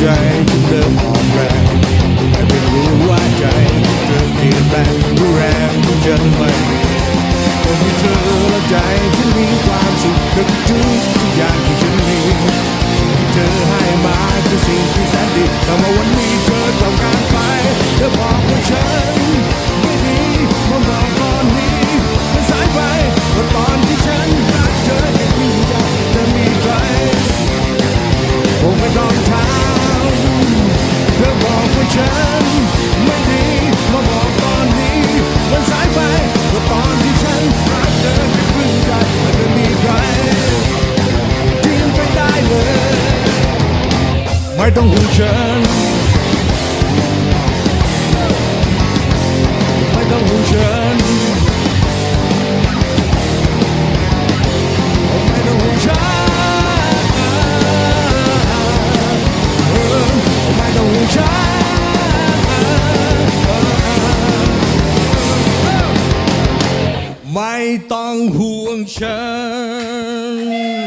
ใจฉันเริ่มอ่อนแรงแต่เพีรู้ว่าใจเธอเปลี่ยนแปลงรู้แรงที่เไม่มีคนที่เธอและใจที่มีความสุขกับทุกอย่างที่ฉันมีที่เธอให้มาคือสิ่งที่ ไม่ต้องห่วงฉัน ไม่ต้องห่วงฉัน ไม่ต้องห่วงฉันไม่ต้องห่วงฉันไม่ต้องห่วงฉัน